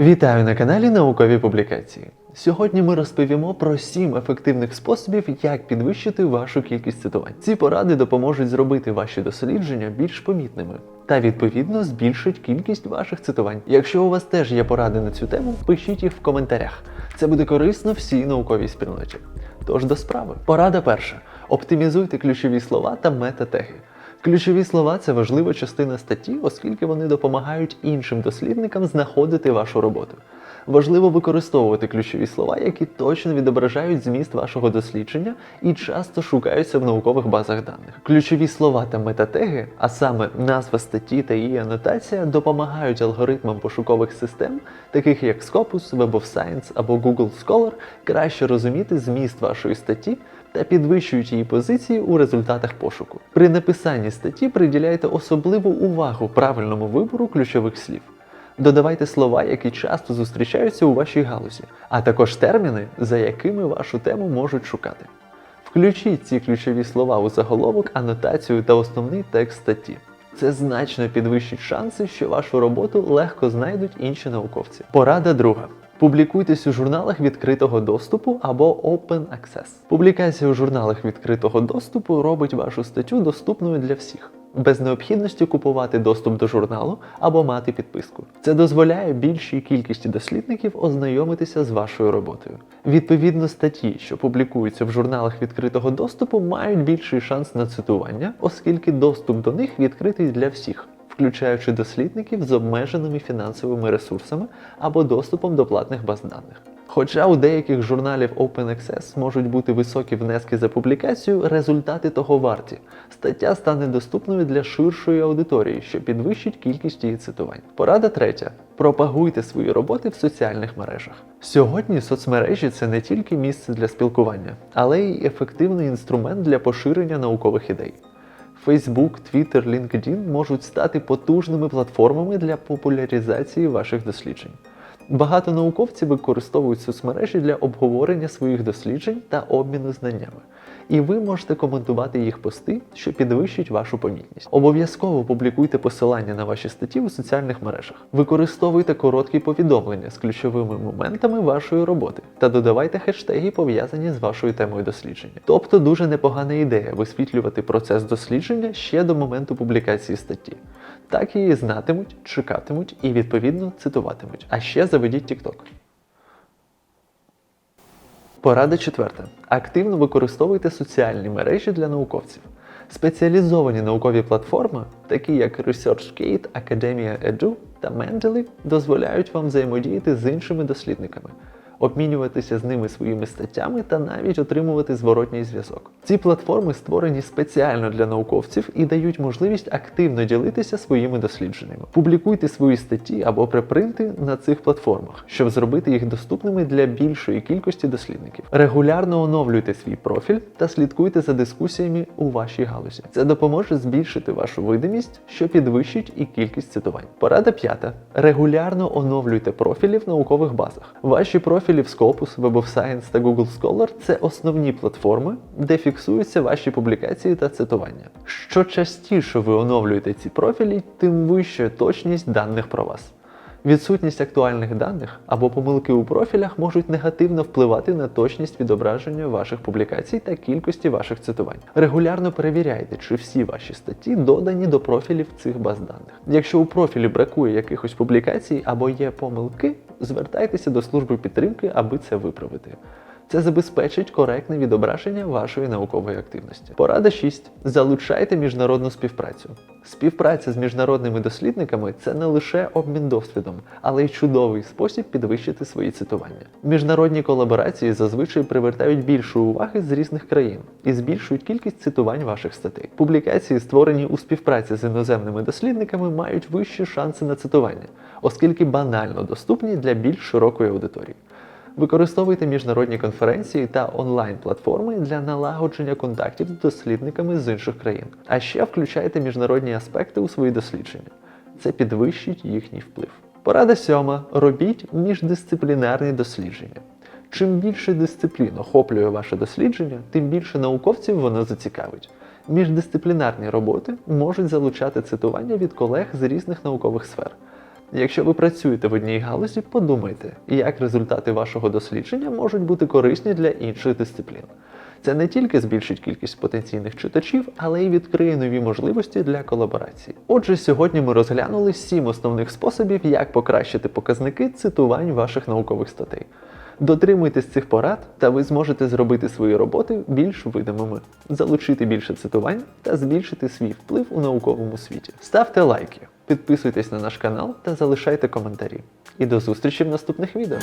Вітаю на каналі Наукові Публікації. Сьогодні ми розповімо про 7 ефективних способів, як підвищити вашу кількість цитувань. Ці поради допоможуть зробити ваші дослідження більш помітними та відповідно збільшить кількість ваших цитувань. Якщо у вас теж є поради на цю тему, пишіть їх в коментарях. Це буде корисно всій науковій спільноті. Тож до справи. Порада перша: оптимізуйте ключові слова та метатеги. Ключові слова це важлива частина статті, оскільки вони допомагають іншим дослідникам знаходити вашу роботу. Важливо використовувати ключові слова, які точно відображають зміст вашого дослідження і часто шукаються в наукових базах даних. Ключові слова та метатеги, а саме назва статті та її анотація, допомагають алгоритмам пошукових систем, таких як Scopus, Web of Science або Google Scholar, краще розуміти зміст вашої статті та підвищують її позиції у результатах пошуку. При написанні статті приділяйте особливу увагу правильному вибору ключових слів. Додавайте слова, які часто зустрічаються у вашій галузі, а також терміни, за якими вашу тему можуть шукати. Включіть ці ключові слова у заголовок, анотацію та основний текст статті. Це значно підвищить шанси, що вашу роботу легко знайдуть інші науковці. Порада друга. Публікуйтесь у журналах відкритого доступу або Open Access. Публікація у журналах відкритого доступу робить вашу статтю доступною для всіх, без необхідності купувати доступ до журналу або мати підписку. Це дозволяє більшій кількості дослідників ознайомитися з вашою роботою. Відповідно, статті, що публікуються в журналах відкритого доступу, мають більший шанс на цитування, оскільки доступ до них відкритий для всіх включаючи дослідників з обмеженими фінансовими ресурсами або доступом до платних баз даних. Хоча у деяких журналів Open Access можуть бути високі внески за публікацію, результати того варті. Стаття стане доступною для ширшої аудиторії, що підвищить кількість її цитувань. Порада третя: пропагуйте свої роботи в соціальних мережах. Сьогодні соцмережі це не тільки місце для спілкування, але й ефективний інструмент для поширення наукових ідей. Facebook, Twitter, LinkedIn можуть стати потужними платформами для популяризації ваших досліджень. Багато науковців використовують соцмережі для обговорення своїх досліджень та обміну знаннями. І ви можете коментувати їх пости, що підвищить вашу помітність. Обов'язково публікуйте посилання на ваші статті у соціальних мережах. Використовуйте короткі повідомлення з ключовими моментами вашої роботи та додавайте хештеги, пов'язані з вашою темою дослідження. Тобто дуже непогана ідея висвітлювати процес дослідження ще до моменту публікації статті. Так її знатимуть, чекатимуть і відповідно цитуватимуть. А ще заведіть TikTok. Порада четверта. Активно використовуйте соціальні мережі для науковців. Спеціалізовані наукові платформи, такі як ResearchGate, Academia Edu та Mendeley, дозволяють вам взаємодіяти з іншими дослідниками, обмінюватися з ними своїми статтями та навіть отримувати зворотній зв'язок. Ці платформи створені спеціально для науковців і дають можливість активно ділитися своїми дослідженнями. Публікуйте свої статті або препринти на цих платформах, щоб зробити їх доступними для більшої кількості дослідників. Регулярно оновлюйте свій профіль та слідкуйте за дискусіями у вашій галузі. Це допоможе збільшити вашу видимість, що підвищить і кількість цитувань. Порада п'ята: регулярно оновлюйте профілі в наукових базах. Ваші профілі в Scopus, Web of Science та Google Scholar це основні платформи, де фіксуються ваші публікації та цитування. Що частіше ви оновлюєте ці профілі, тим вища точність даних про вас. Відсутність актуальних даних або помилки у профілях можуть негативно впливати на точність відображення ваших публікацій та кількості ваших цитувань. Регулярно перевіряйте, чи всі ваші статті додані до профілів цих баз даних. Якщо у профілі бракує якихось публікацій або є помилки, звертайтеся до служби підтримки, аби це виправити. Це забезпечить коректне відображення вашої наукової активності. Порада 6. Залучайте міжнародну співпрацю. Співпраця з міжнародними дослідниками це не лише обмін досвідом, але й чудовий спосіб підвищити свої цитування. Міжнародні колаборації зазвичай привертають більше уваги з різних країн і збільшують кількість цитувань ваших статей. Публікації, створені у співпраці з іноземними дослідниками, мають вищі шанси на цитування, оскільки банально доступні для більш широкої аудиторії. Використовуйте міжнародні конференції та онлайн-платформи для налагодження контактів з дослідниками з інших країн. А ще включайте міжнародні аспекти у свої дослідження. Це підвищить їхній вплив. Порада сьома. Робіть міждисциплінарні дослідження. Чим більше дисциплін охоплює ваше дослідження, тим більше науковців воно зацікавить. Міждисциплінарні роботи можуть залучати цитування від колег з різних наукових сфер. Якщо ви працюєте в одній галузі, подумайте, як результати вашого дослідження можуть бути корисні для інших дисциплін. Це не тільки збільшить кількість потенційних читачів, але й відкриє нові можливості для колаборації. Отже, сьогодні ми розглянули сім основних способів, як покращити показники цитувань ваших наукових статей. Дотримуйтесь цих порад, та ви зможете зробити свої роботи більш видимими, залучити більше цитувань та збільшити свій вплив у науковому світі. Ставте лайки, підписуйтесь на наш канал та залишайте коментарі. І до зустрічі в наступних відео.